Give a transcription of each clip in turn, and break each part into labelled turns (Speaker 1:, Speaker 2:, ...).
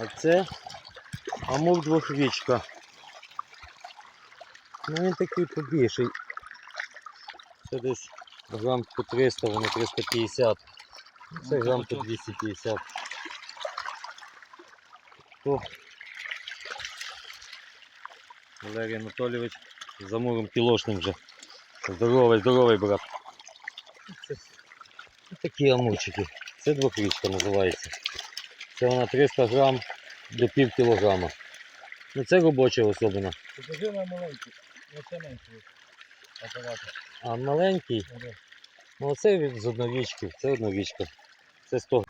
Speaker 1: А це амур двохрічка. Ну він такий побільший. Це десь грам по 300, воно 350. Це грам по 250. То Валерій Анатолійович з амуром кілошним вже. Здоровий, здоровий брат. Це такі амурчики. Це двохрічка називається. Це вона 300 грам до пів кілограма. Ну це робоча особина.
Speaker 2: Покажи на маленький. Менший апарат.
Speaker 1: А маленький, ну оце від- з одновічки, це одновічка. Це 100.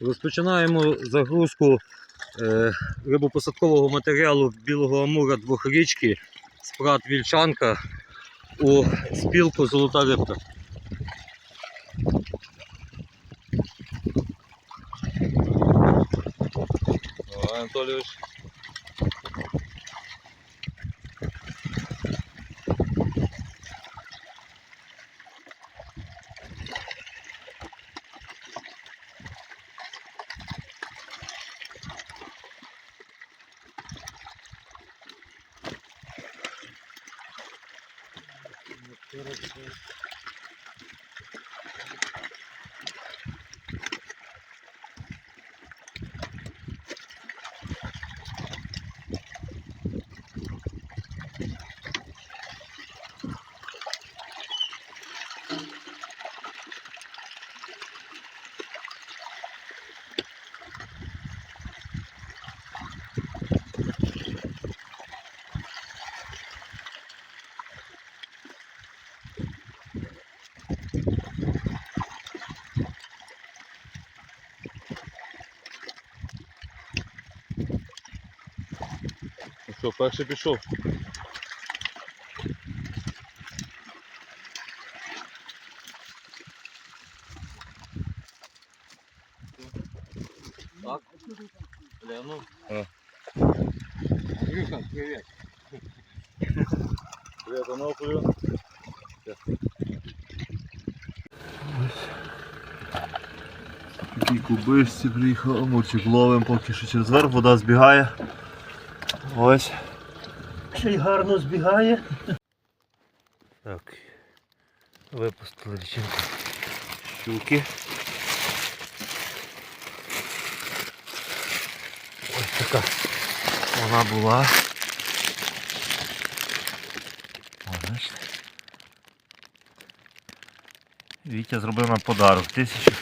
Speaker 1: Розпочинаємо загрузку е, рибопосадкового матеріалу білого амура двохрічки з прат Вільчанка у спілку Золота рибка.
Speaker 2: О, Анатолійович. Що, перший пішов.
Speaker 1: Так? Бля, ну.
Speaker 2: А.
Speaker 1: Андрюха, привіт.
Speaker 2: Привіт, Анатолію.
Speaker 3: Такий кубишці приїхав, амурчик ловим поки що через верх, вода збігає. Ось. Ще й гарно збігає. Так. Випустили лічинку щуки. Ось така вона була. Бачите? Вітя зробив нам подарок. Тисячу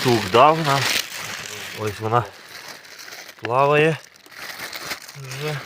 Speaker 3: штук дав нам. Ось вона плаває вже.